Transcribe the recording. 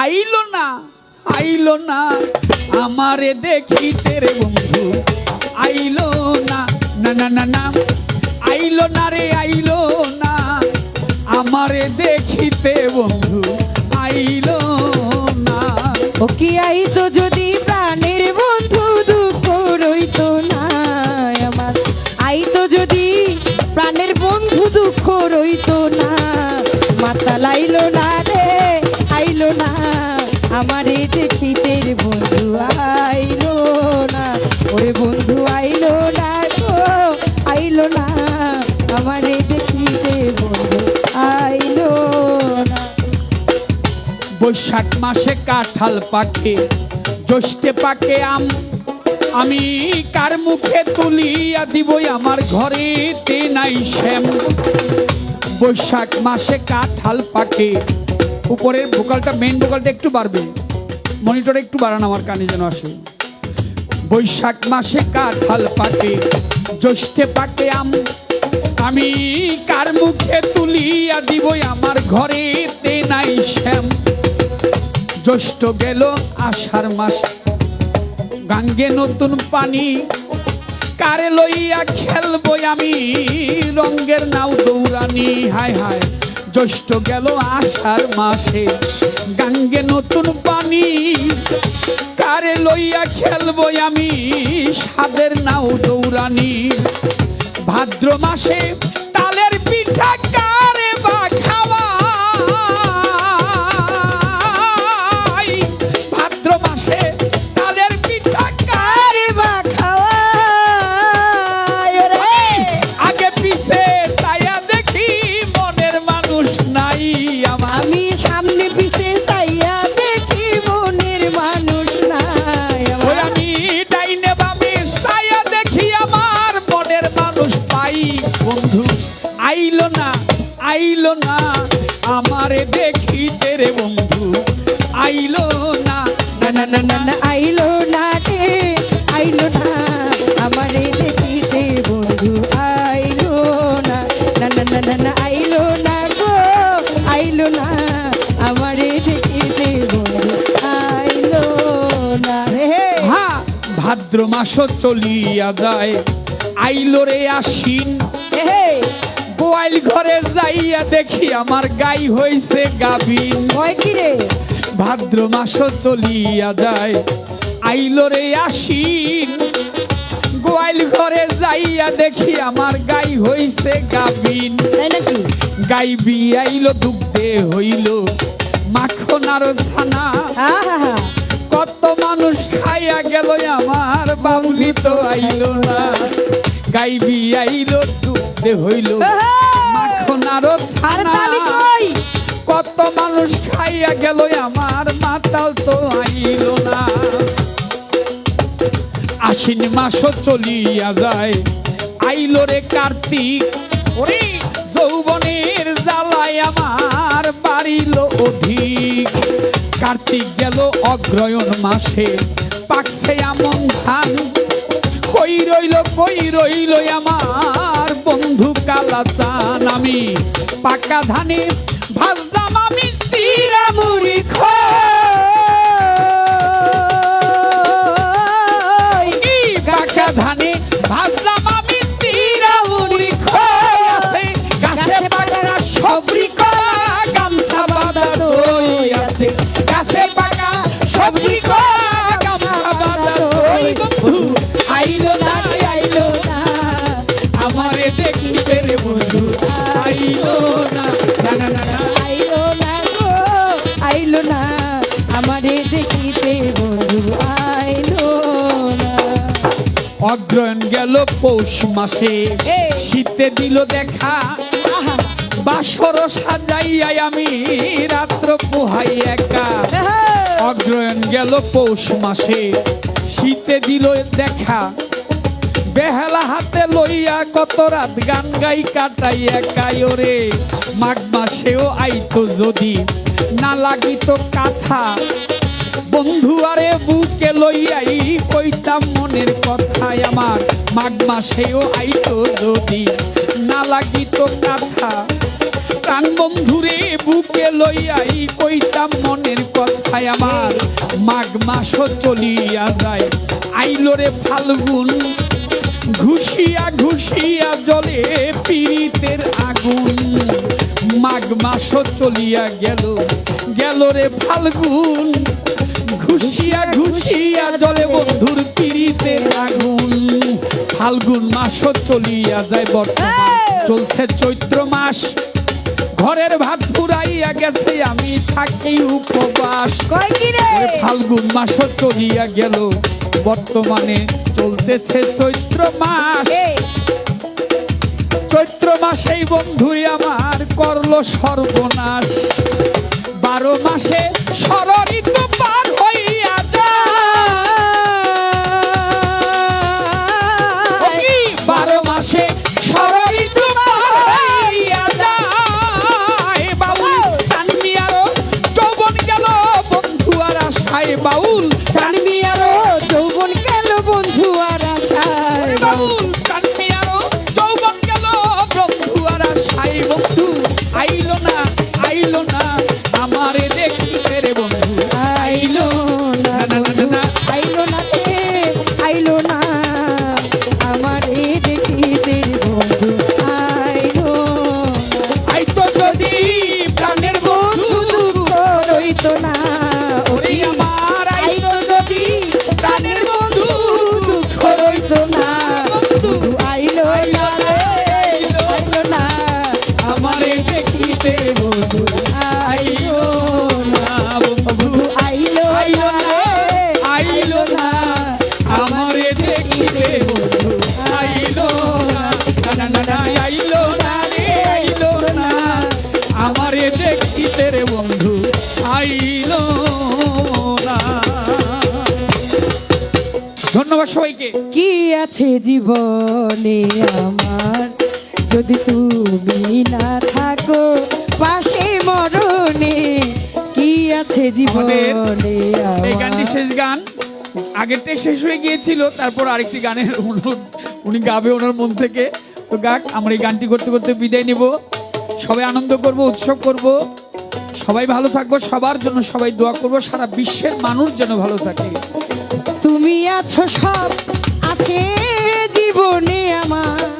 আইলো না আইলো না। আমারে দেখিতে রে বন্ধু, আইলো না না না না না। আইলো না রে, আইলো না। আমারে দেখিতে বন্ধু, আইলো না। ও কি আইতো যদি প্রাণের বন্ধু, দুঃখ রইতো না আমার। আইতো যদি প্রাণের বন্ধু, দুঃখ রইতো না। মাতা লাইলো না আমারে দেখিতে বন্ধু আইলো না, ওরে বন্ধু আইলো না গো, আইলো না। আমারে দেখিতে বন্ধু আইলো না। বৈশাখ মাসে কাঁঠাল পাকে, জ্যৈষ্ঠে পাকে আম। আমি কার মুখে তুলিয়া দিবই আমার ঘরে তে নাই শ্যাম। বৈশাখ মাসে কাঁঠাল পাকে উপরের ভোকালটা মেন ভোকালটা একটু বাড়বে। মনিটরে একটু বাড়ান আমার কানে যেন আসে। বৈশাখ মাসে কাঁঠাল পাকে, জ্যৈষ্ঠে পাকে আম। আমি কার মুখে তুলিয়া দিবই? আমার ঘরে তে নাই শ্যাম। জ্যৈষ্ঠ গেল আষাঢ় মাস। গাঙ্গে নতুন পানি। কারে লইয়া খেলব আমি? রঙ্গের নাও দৌড়ানি, হায় হায়। জ্যৈষ্ঠ গেল আষাঢ় মাসে। গাঙ্গে নতুন পানি কারে লইয়া খেলব আমি সাদের নাও দৌড়ানি ভাদ্র মাসে বন্ধু আইলো না আইল না আমারে দেখিতে রে বন্ধু আইল না না না না না আইলো না রে আইলো না আমারে দেখিতে বন্ধু আইলো না না না না না আইলো না গো আইল না আমারে দেখিতে বন্ধু আইল না রে হা ভাদ্র মাসও চলিয়া যায় আইলো রে আশ্বিন গোয়াল ঘরে যাইয়া দেখি আমার গাই হইছে গাবিন কয় কি রে? ভাদ্র মাসও চলিয়া যায় আইলো রে আশ্বিন। গোয়াল ঘরে যাইয়া দেখি আমার গাই হইছে গাবিন তাই নাকি? গাই বিয়াইলো দুগ্ধে হইল মাখন আর ছানা। আহা কত মানুষ খাইয়া গেল আমার বাউলি তো আইলো না। গাই বিয়াইলো দুগ্ধে হইল। মাখন আর কত মানুষ খাইয়া গেল আমার মাতাল তো আইল না। আশ্বিন মাসও চলিয়া যায়। আইল রে কার্তিক ওরে যৌবনের জ্বালায় আমার বাড়িল অধিক। কার্তিক গেল অগ্রয়ণ মাসে পাকছে আমন ধান। কই রইল কই রইল আমার বন্ধু কালা চান আমি পাকা ধানে ভাজলাম আমি চিরা মুড়ি অগ্রয়ণ গেল পৌষ মাসে। শীতে দিল দেখা। বাসর সাজাইয়াই আমি রাত্র পোহাই একা। অগ্রয়ণ গেল পৌষ মাসে। শীতে দিল দেখা। বেহালা হাতে লইয়া কত রাত গান গাই কাটাই একাই ওরে। মাঘ মাসেও আইতো যদি না লাগিত কাথা। বন্ধু আরে বুকে লইয়াই কইতাম আমার মাঘ মাসেও আইতো যদি না লাগিত কাথা। প্রাণ বন্ধুরে বুকে লইয়াই কইতাম মনের কথায় আমার মাঘ মাসও চলিয়া যায়। আইলো রে ফাল্গুন, ঘুষিয়া ঘুষিয়া জলে পীড়িতের আগুন। মাঘ মাসও চলিয়া গেল গেল রে ফাল্গুন, ঘুষিয়া ঘুষিয়া জলে বন্ধুর ফাল্গুন মাসও চলিয়া যায় বর্তমান। চলছে চৈত্র মাস। ঘরের ভাত ফুরাইয়া গেছে আমি থাকি উপবাস। ফাল্গুন মাসও চলিয়া গেল বর্তমানে চলতেছে চৈত্র মাস। চৈত্র মাসেই বন্ধুই আমার করল সর্বনাশ। বারো মাসে সররিত পার আমারে দেখিতে রে বন্ধু। আইলো না। না, না, না। আইলো না রে আইলো না। আমার দেখিতে বন্ধু। আইলো আই যদি প্রাণের বন্ধু রইতো না। ওরে আমার যদি প্রাণের বন্ধু দুঃখ রইতো না। আইলো না আইলো না আমারে দেখিতে বন্ধু। সবাইকে কি আছে জীবনে আমার? যদি তুমি না থাকো পাশে মরণে কি আছে জীবনে এই গানটি শেষ গান আগেরটাই শেষ হয়ে গিয়েছিল তারপর আরেকটি গানের অনুরোধ উনি গাবে ওনার মন থেকে। তো গাক আমরা এই গানটি করতে করতে বিদায় নিব। সবাই আনন্দ করব উৎসব করব। সবাই ভালো থাকব সবার জন্য সবাই দোয়া করব সারা বিশ্বের মানুষ যেন ভালো থাকে। তুমি আছো সব আছে জীবনে আমার।